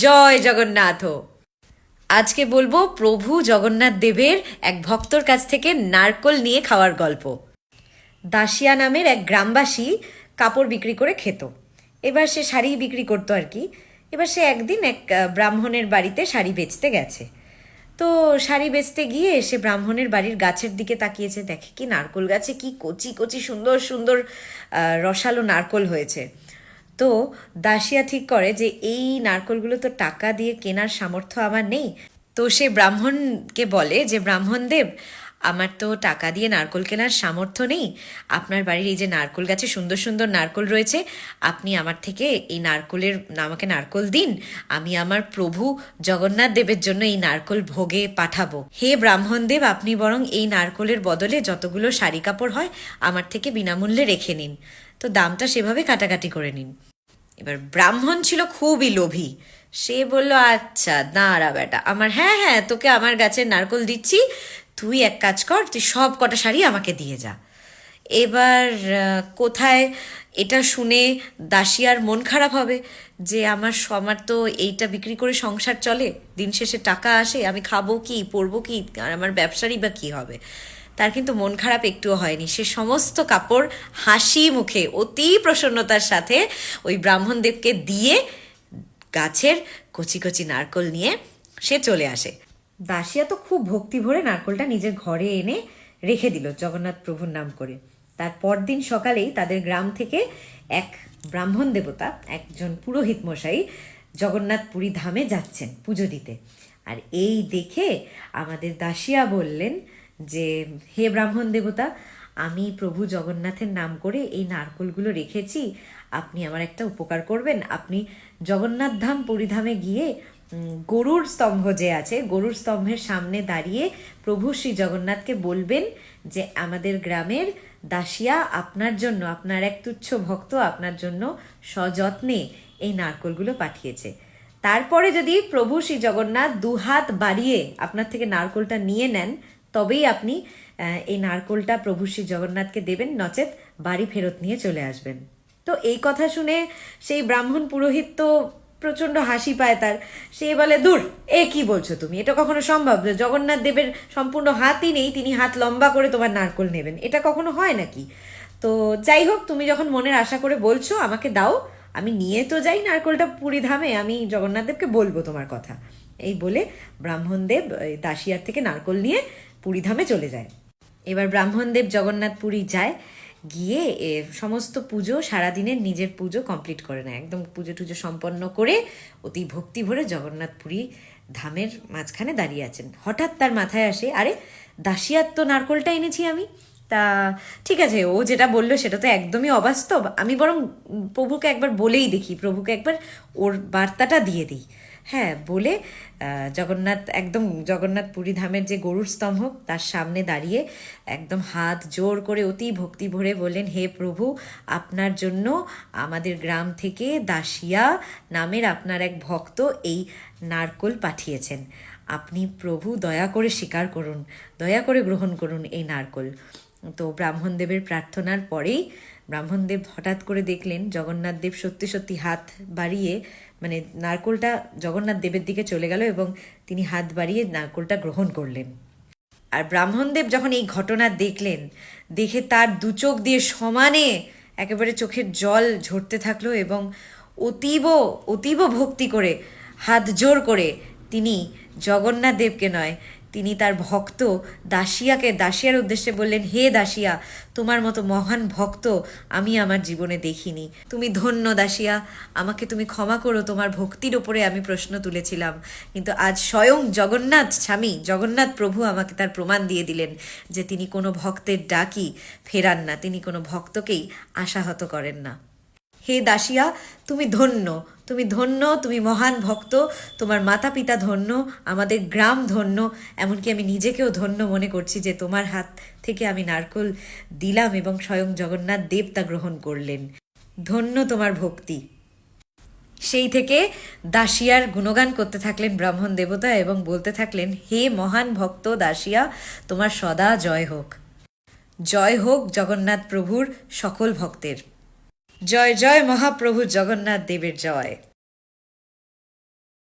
জয় জগন্নাথ। আজকে বলব প্রভু জগন্নাথ দেবের এক ভক্তর কাছ থেকে নারকল নিয়ে খাওয়ার গল্প। দাসিয়া নামের এক গ্রামবাসী কাপড় বিক্রি করে খেত। এবার সে শাড়ি বিক্রি করতো আর কি। এবার সে একদিন এক ব্রাহ্মণের বাড়িতে শাড়ি বেচতে গেছে। তো শাড়ি বেচতে গিয়ে সে ব্রাহ্মণের বাড়ির গাছের দিকে তাকিয়েছে। দেখে কি নারকল গাছে কি কচি কচি সুন্দর সুন্দর রসালো নারকল হয়েছে। তো দাসিয়া ঠিক করে যে এই নারকলগুলো তো টাকা দিয়ে কেনার সামর্থ্য আমার নেই। তো সে ব্রাহ্মণকে বলে যে ব্রাহ্মণ দেব আমার তো টাকা দিয়ে নারকল কেনার সামর্থ্য নেই। আপনার বাড়ির এই যে নারকল গাছে সুন্দর সুন্দর নারকল রয়েছে, আপনি আমার থেকে এই নারকলের আমাকে নারকল দিন। আমি আমার প্রভু জগন্নাথ দেবের জন্য এই নারকল ভোগে পাঠাবো। হে ব্রাহ্মণ দেব আপনি বরং এই নারকলের বদলে যতগুলো শাড়ি কাপড় হয়, আমার থেকে বিনামূল্যে রেখে নিন। তো দামটা সেভাবে কাটাকাটি করে নিন। এবার ব্রাহ্মণ ছিল খুবই লোভী। সে বলল আচ্ছা দাঁড়া বেটা, আমার হ্যাঁ হ্যাঁ তোকে আমার গাছের নারকল দিচ্ছি। তুই এক কাজ কর, তুই সব কটা শাড়ি আমাকে দিয়ে যা। এবার কোথায় এটা শুনে দাসিয়ার মন খারাপ হবে যে, আমার আমার তো এইটা বিক্রি করে সংসার চলে, দিন শেষে টাকা আসে, আমি খাব কি, পরবো কি, আর আমার ব্যবসারই বা কি হবে? তার কিন্তু মন খারাপ একটুও হয়নি। সে সমস্ত কাপড় হাসি মুখে, অতি প্রসন্নতার সাথে ওই ব্রাহ্মণদেবকে দিয়ে গাছের কচি কচি নারকল নিয়ে সে চলে আসে। দাসিয়া তো খুব ভক্তি ভরে নারকলটা নিজের ঘরে এনে রেখে দিল জগন্নাথ প্রভুর নাম করে। তার পরদিন সকালেই তাদের গ্রাম থেকে এক ব্রাহ্মণ দেবতা, একজন পুরোহিত মশাই জগন্নাথ পুরী ধামে যাচ্ছেন পুজো দিতে। আর এই দেখে আমাদের দাসিয়া বললেন যে, হে ব্রাহ্মণ দেবতা, আমি প্রভু জগন্নাথের নাম করে এই নারকলগুলো রেখেছি। আপনি আমার একটা উপকার করবেন। আপনি জগন্নাথ ধাম পুরীধামে গিয়ে গরুর স্তম্ভ যে আছে, গরুর স্তম্ভের সামনে দাঁড়িয়ে প্রভু শ্রী জগন্নাথকে বলবেন যে, আমাদের গ্রামের দাসিয়া আপনার জন্য, আপনার এক তুচ্ছ ভক্ত আপনার জন্য সযত্নে এই নারকলগুলো পাঠিয়েছে। তারপরে যদি প্রভু শ্রী জগন্নাথ দুহাত বাড়িয়ে আপনার থেকে নারকলটা নিয়ে নেন তবেই আপনি এই নারকোলটা প্রভু শ্রী জগন্নাথকে দেবেন, নচেত বাড়ি ফেরত নিয়ে চলে আসবেন। তো এই কথা শুনে সেই ব্রাহ্মণ পুরোহিত তো প্রচণ্ড হাসি পায় তার। সে বলে, দূর, এ কি বলছো তুমি? এটা কখনো সম্ভব জগন্নাথ দেবের সম্পূর্ণ হাতই নেই, তিনি হাত লম্বা করে তোমার নারকোল নেবেন। এটা কখনো হয় নাকি? তো যাই হোক, তুমি যখন মনের আশা করে বলছো, আমাকে দাও, আমি নিয়ে তো যাই নারকোলটা পুরী ধামে, আমি জগন্নাথ দেবকে বলব তোমার কথা। এই বলে ব্রাহ্মণদেব দাসিয়ার থেকে নারকোল নিয়ে পুরীধামে চলে যায়। এবার ব্রাহ্মণদেব জগন্নাথ পুরী যায়, গিয়ে সমস্ত পুজো সারাদিনের নিজের পুজো কমপ্লিট করে নেয়। একদম পুজো টুজো সম্পন্ন করে অতি ভক্তি ভরে জগন্নাথ পুরী ধামের মাঝখানে দাঁড়িয়ে আছেন। হঠাৎ তার মাথায় আসে, আরে, দাসিয়ার তো নারকলটা এনেছি আমি। তা ঠিক আছে, ও যেটা বলল সেটা তো একদমই অবাস্তব। আমি বরং প্রভুকে একবার বলেই দেখি, প্রভুকে একবার ওর বার্তাটা দিয়ে দিই। হ্যাঁ বলে জগন্নাথ, একদম জগন্নাথ পুরী ধামের যে গরুর স্তম্ভ, তার সামনে দাঁড়িয়ে একদম হাত জোর করে অতি ভক্তি ভরে বললেন, হে প্রভু, আপনার জন্য আমাদের গ্রাম থেকে দাসিয়া নামের আপনার এক ভক্ত এই নারকল পাঠিয়েছেন। আপনি প্রভু, দয়া করে স্বীকার করুন, দয়া করে গ্রহণ করুন এই নারকল। তো ব্রাহ্মণদেবের প্রার্থনার পরেই ব্রাহ্মণদেব হঠাৎ করে দেখলেন জগন্নাথ দেব সত্যি সত্যি হাত বাড়িয়ে মানে নারকোলটা জগন্নাথ দেবের দিকে চলে গেল এবং তিনি হাত বাড়িয়ে নারকোলটা গ্রহণ করলেন। আর ব্রাহ্মণদেব যখন এই ঘটনা দেখলেন, দেখে তার দু চোখ দিয়ে সমানে একেবারে চোখের জল ঝরতে থাকল এবং অতীব অতীব ভক্তি করে, হাত জোর করে তিনি জগন্নাথ দেবকে নয় তিনি তার ভক্ত দাসিয়াকে, দাসিয়ার উদ্দেশ্যে বললেন, হে দাসিয়া, তোমার মতো মহান ভক্ত আমি আমার জীবনে দেখিনি। তুমি ধন্য দাসিয়া, আমাকে তুমি ক্ষমা করো, তোমার ভক্তির ওপরে আমি প্রশ্ন তুলেছিলাম। কিন্তু আজ স্বয়ং জগন্নাথ স্বামী, জগন্নাথ প্রভু আমাকে তার প্রমাণ দিয়ে দিলেন যে তিনি কোনো ভক্তের ডাকি ফেরান না, তিনি কোনো ভক্তকেই আশাহত করেন না। হে দাসিয়া, তুমি ধন্য তুমি ধন্য, তুমি মহান ভক্ত, তোমার মাতা পিতা ধন্য, আমাদের গ্রাম ধন্য, এমনকি আমি নিজেকেও ধন্য মনে করছি যে তোমার হাত থেকে আমি নারকল দিলাম এবং স্বয়ং জগন্নাথ দেব তা গ্রহণ করলেন। ধন্য তোমার ভক্তি। সেই থেকে দাসিয়ার গুণগান করতে থাকলেন ব্রাহ্মণ দেবতা এবং বলতে থাকলেন, হে মহান ভক্ত দাসিয়া, তোমার সদা জয় হোক। জয় হোক জগন্নাথ প্রভুর সকল ভক্তের। জয় জয় মহাপ্রভু জগন্নাথ দেবের জয়।